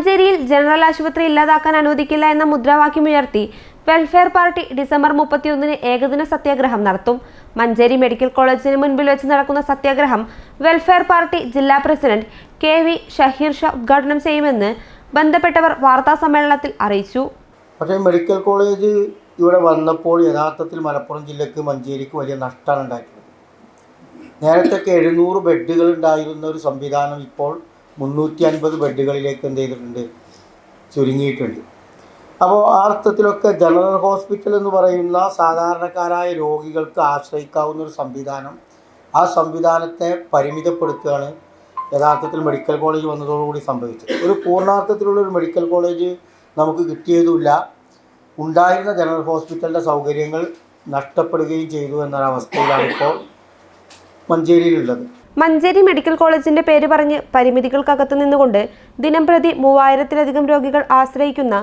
മഞ്ചേരിയിൽ ജനറൽ ആശുപത്രി ഇല്ലാതാക്കാൻ അനുവദിക്കില്ല എന്ന മുദ്രാവാക്യം ഉയർത്തി വെൽഫെയർ പാർട്ടി ഡിസംബർ മുപ്പത്തിയൊന്നിന് ഏകദിന സത്യാഗ്രഹം നടത്തും. മഞ്ചേരി മെഡിക്കൽ കോളേജിന് മുൻപിൽ വെച്ച് നടക്കുന്ന സത്യാഗ്രഹം വെൽഫെയർ പാർട്ടി ജില്ലാ president K V Shaheer Shah ഉദ്ഘാടനം ചെയ്യുമെന്ന് ബന്ധപ്പെട്ടവർ വാർത്താ സമ്മേളനത്തിൽ അറിയിച്ചു. പക്ഷേ മെഡിക്കൽ കോളേജ് ഇവിടെ വന്നപ്പോൾ യഥാർത്ഥത്തിൽ മലപ്പുറം ജില്ലക്ക് മഞ്ചേരിക്ക് വലിയ നഷ്ടമാണ് ഉണ്ടായിട്ടുള്ളത്. നേരത്തെ എഴുന്നൂറ് ബെഡുകൾ ഉണ്ടായിരുന്ന ഒരു സംവിധാനം ഇപ്പോൾ മുന്നൂറ്റി അൻപത് ബെഡുകളിലേക്ക് എന്ത് ചെയ്തിട്ടുണ്ട്? ചുരുങ്ങിയിട്ടുണ്ട്. അപ്പോൾ ആ അർത്ഥത്തിലൊക്കെ ജനറൽ ഹോസ്പിറ്റൽ എന്ന് പറയുന്ന സാധാരണക്കാരായ രോഗികൾക്ക് ആശ്രയിക്കാവുന്ന ഒരു സംവിധാനം ആ സംവിധാനത്തെ പരിമിതപ്പെടുത്തുകയാണ് യഥാർത്ഥത്തിൽ മെഡിക്കൽ കോളേജ് വന്നതോടുകൂടി സംഭവിച്ചത്. ഒരു പൂർണാർത്ഥത്തിലുള്ള ഒരു മെഡിക്കൽ കോളേജ് നമുക്ക് കിട്ടിയതുമില്ല. ഉണ്ടായിരുന്ന ജനറൽ ഹോസ്പിറ്റലിന്റെ സൗകര്യങ്ങൾ നഷ്ടപ്പെടുകയും ചെയ്തു എന്നൊരവസ്ഥയിലാണ് ഇപ്പോൾ മഞ്ചേരിയിലുള്ളത്. മഞ്ചേരി മെഡിക്കൽ കോളേജിന്റെ പേര് പറഞ്ഞ് പരിമിതികൾക്കകത്ത് നിന്നുകൊണ്ട് ദിനംപ്രതി മൂവായിരത്തിലധികം രോഗികൾ ആശ്രയിക്കുന്ന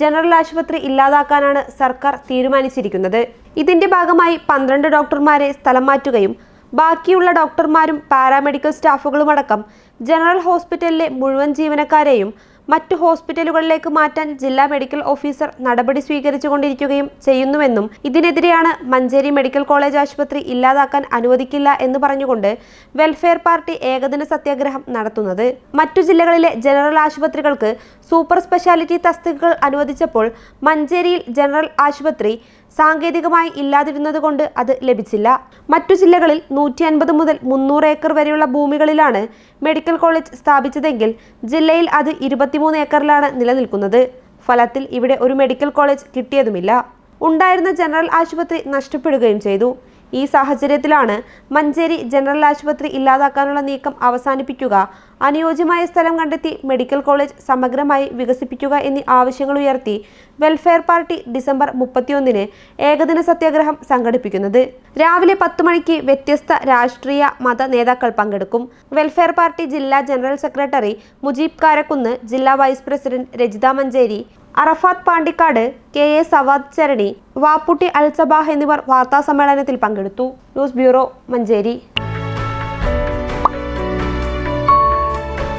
ജനറൽ ആശുപത്രി ഇല്ലാതാക്കാനാണ് സർക്കാർ തീരുമാനിച്ചിരിക്കുന്നത്. ഇതിന്റെ ഭാഗമായി പന്ത്രണ്ട് ഡോക്ടർമാരെ സ്ഥലം മാറ്റുകയും ബാക്കിയുള്ള ഡോക്ടർമാരും പാരാമെഡിക്കൽ സ്റ്റാഫുകളുമടക്കം ജനറൽ ഹോസ്പിറ്റലിലെ മുഴുവൻ ജീവനക്കാരെയും മറ്റു ഹോസ്പിറ്റലുകളിലേക്ക് മാറ്റാൻ ജില്ലാ മെഡിക്കൽ ഓഫീസർ നടപടി സ്വീകരിച്ചുകൊണ്ടിരിക്കുകയും ചെയ്യുന്നുവെന്നും ഇതിനെതിരെയാണ് മഞ്ചേരി മെഡിക്കൽ കോളേജ് ആശുപത്രി ഇല്ലാതാക്കാൻ അനുവദിക്കില്ല എന്ന് പറഞ്ഞുകൊണ്ട് വെൽഫെയർ പാർട്ടി ഏകദിന സത്യാഗ്രഹം നടത്തുന്നത്. മറ്റു ജില്ലകളിലെ ജനറൽ ആശുപത്രികൾക്ക് സൂപ്പർ സ്പെഷ്യാലിറ്റി തസ്തികകൾ അനുവദിച്ചപ്പോൾ മഞ്ചേരിയിൽ ജനറൽ ആശുപത്രി സാങ്കേതികമായി ഇല്ലാതിരുന്നതുകൊണ്ട് അത് ലഭിച്ചില്ല. മറ്റു ജില്ലകളിൽ നൂറ്റി അൻപത് മുതൽ മുന്നൂറ് ഏക്കർ വരെയുള്ള ഭൂമികളിലാണ് മെഡിക്കൽ കോളേജ് സ്ഥാപിച്ചതെങ്കിൽ ജില്ലയിൽ അത് ഇരുപത്തിമൂന്ന് ഏക്കറിലാണ് നിലനിൽക്കുന്നത്. ഫലത്തിൽ ഇവിടെ ഒരു മെഡിക്കൽ കോളേജ് കിട്ടിയതുമില്ല. ഉണ്ടായിരുന്ന ജനറൽ ആശുപത്രി നഷ്ടപ്പെടുകയും ചെയ്തു. ഈ സാഹചര്യത്തിലാണ് മഞ്ചേരി ജനറൽ ആശുപത്രി ഇല്ലാതാക്കാനുള്ള നീക്കം അവസാനിപ്പിക്കുക. അനുയോജ്യമായ സ്ഥലം കണ്ടെത്തി മെഡിക്കൽ കോളേജ് സമഗ്രമായി വികസിപ്പിക്കുക എന്നീ ആവശ്യങ്ങൾ ഉയർത്തി വെൽഫെയർ പാർട്ടി ഡിസംബർ മുപ്പത്തിയൊന്നിന് ഏകദിന സത്യാഗ്രഹം സംഘടിപ്പിക്കുന്നത്. രാവിലെ പത്ത് മണിക്ക് വ്യത്യസ്ത രാഷ്ട്രീയ മത നേതാക്കൾ പങ്കെടുക്കും. വെൽഫെയർ പാർട്ടി ജില്ലാ ജനറൽ സെക്രട്ടറി മുജീബ് കാരക്കുന്ന് ജില്ലാ vice president Rajitha Manjeri Arafath Pandikkad K A Sawad Charani Vapputty Alsabah എന്നിവർ വാർത്താസമ്മേളനത്തിൽ പങ്കെടുത്തു. News bureau Manjeri.